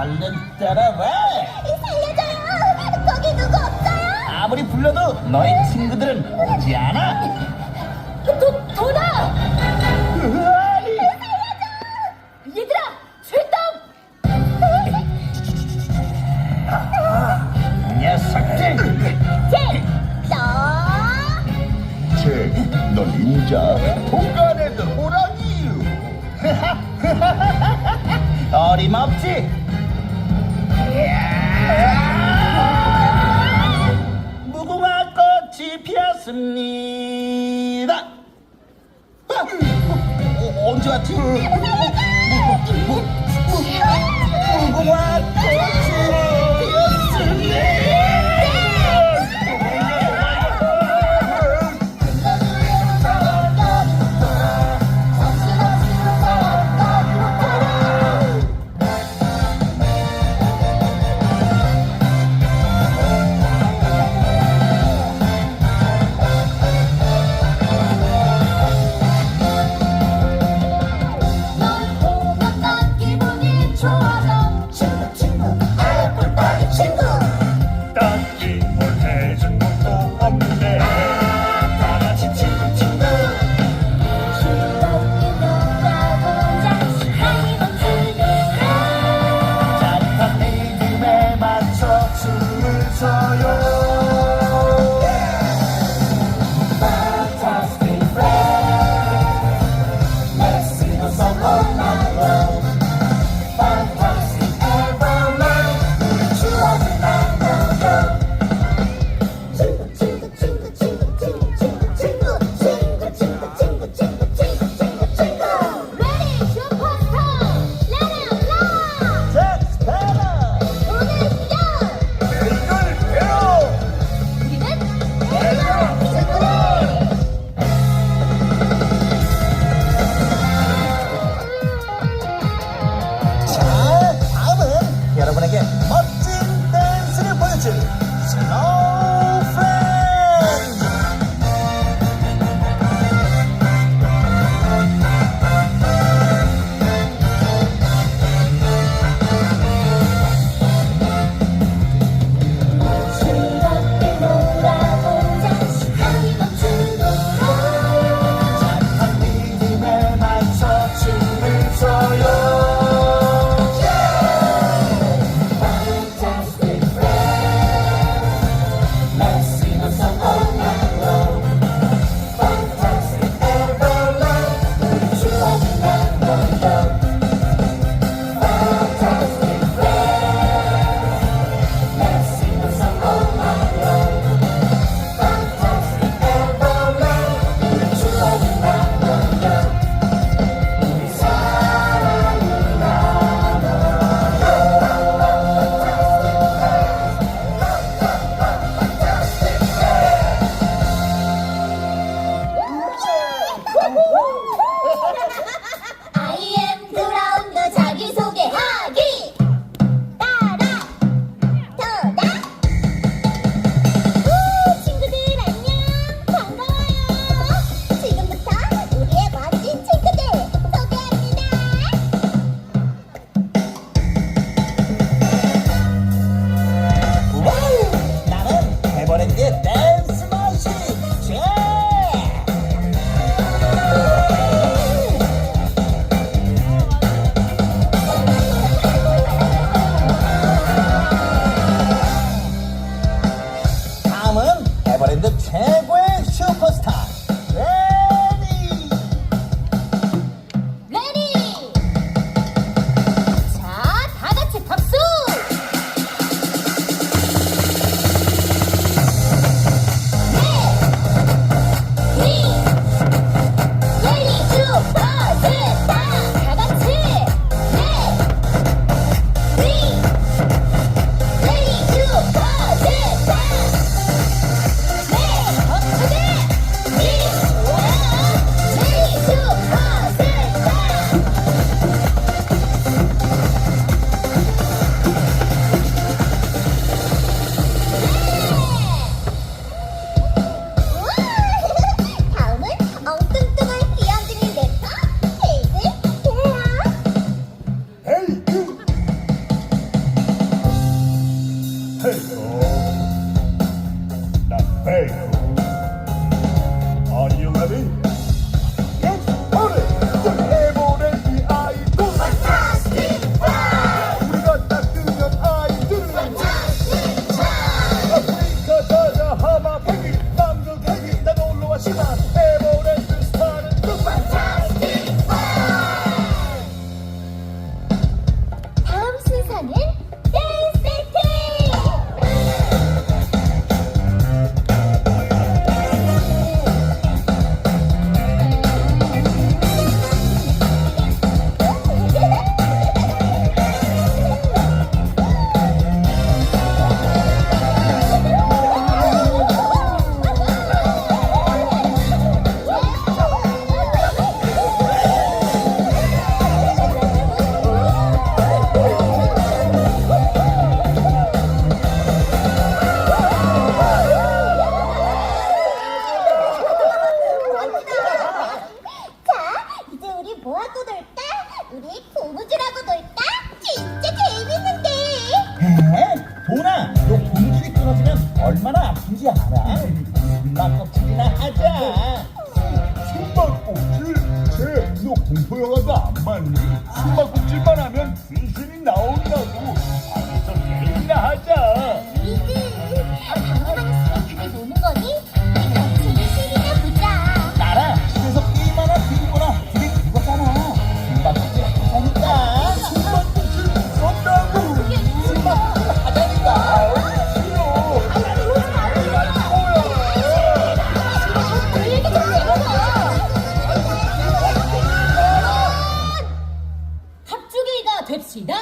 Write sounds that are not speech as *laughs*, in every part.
얼른 따라와. 살려줘요! 거기 누구 없어요? 아무리 불러도 너희 친구들은 오지 않아. 도, 도나! 언제 왔지? 무궁화 The not. 우리 고무줄하고도 있다. 시작!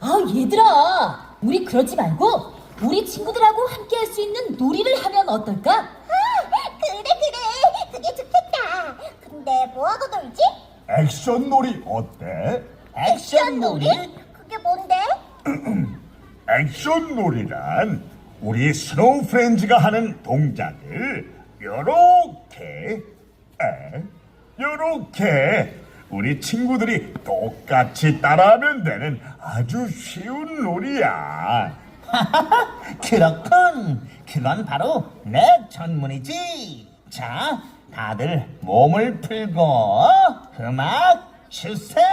아, 얘들아! 우리 그러지 말고 우리 친구들하고 함께 할 수 있는 놀이를 하면 어떨까? 그래 그래 그게 좋겠다 근데 뭐하고 놀지? 액션 놀이 어때? 액션 놀이? 그게 뭔데? *clears throat* 액션 놀이란 우리 스노우 프렌즈가 하는 동작을 요렇게 에, 요렇게 우리 친구들이 똑같이 따라하면 되는 아주 쉬운 놀이야. *laughs* 그렇군. 그건 바로 내 전문이지. 자, 다들 몸을 풀고 음악 주세요.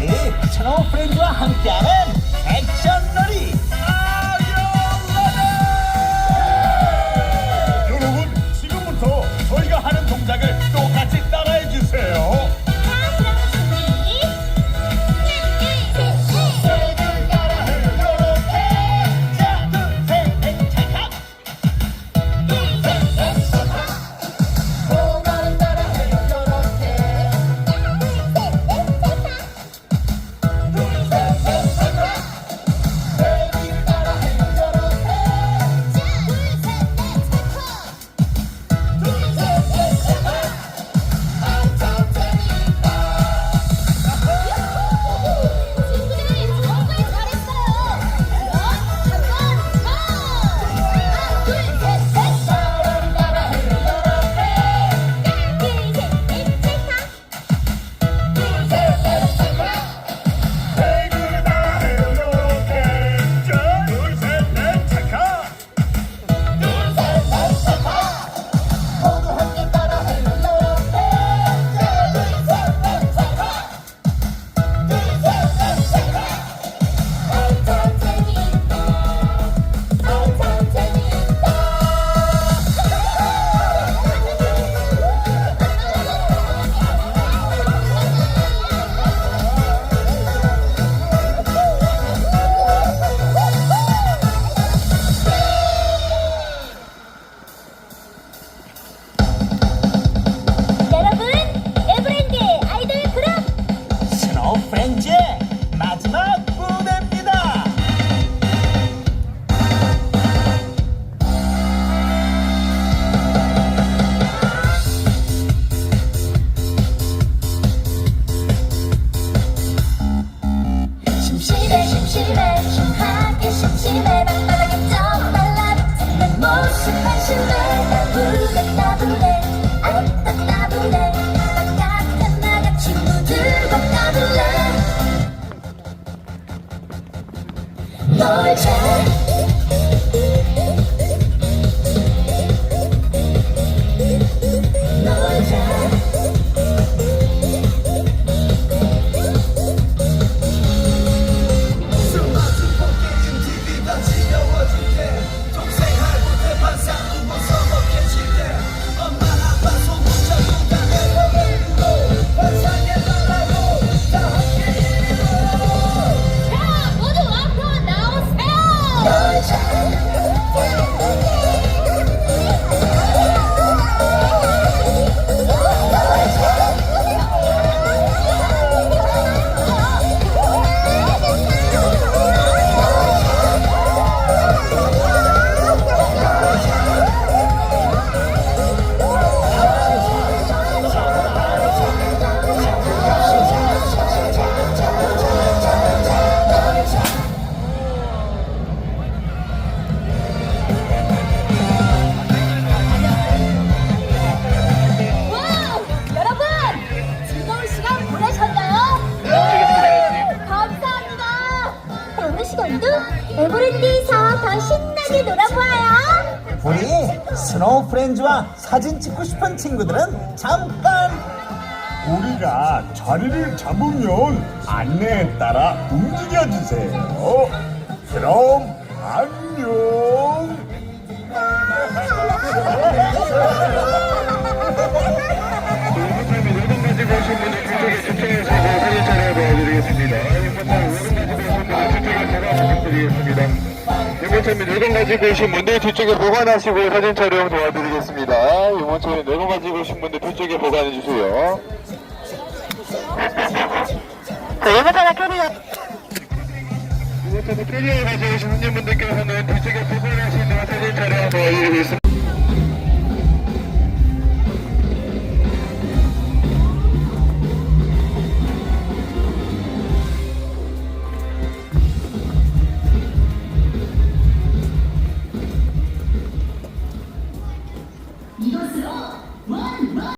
이 스노우 프렌즈와 함께하는 놀자 신나게 놀아보아요! 우리 스노우 프렌즈와 사진 찍고 싶은 친구들은 잠깐 우리가 자리를 잡으면 안내에 따라 움직여 주세요. 그럼 안녕. 사진 촬영을 보여드리겠습니다. 부탁드리겠습니다. 유모차는 물건 가지고 오신 분들 뒤쪽에 보관하시고 사진 촬영 도와드리겠습니다. 유모차는 물건 가지고 오신 분들 뒤쪽에 보관해 주세요. 자, 유모차는 캐리어. 유모차는 캐리어 가지고 오신 손님분들께서는 뒤쪽에 보관하시는 사진 촬영 도와드리겠습니다.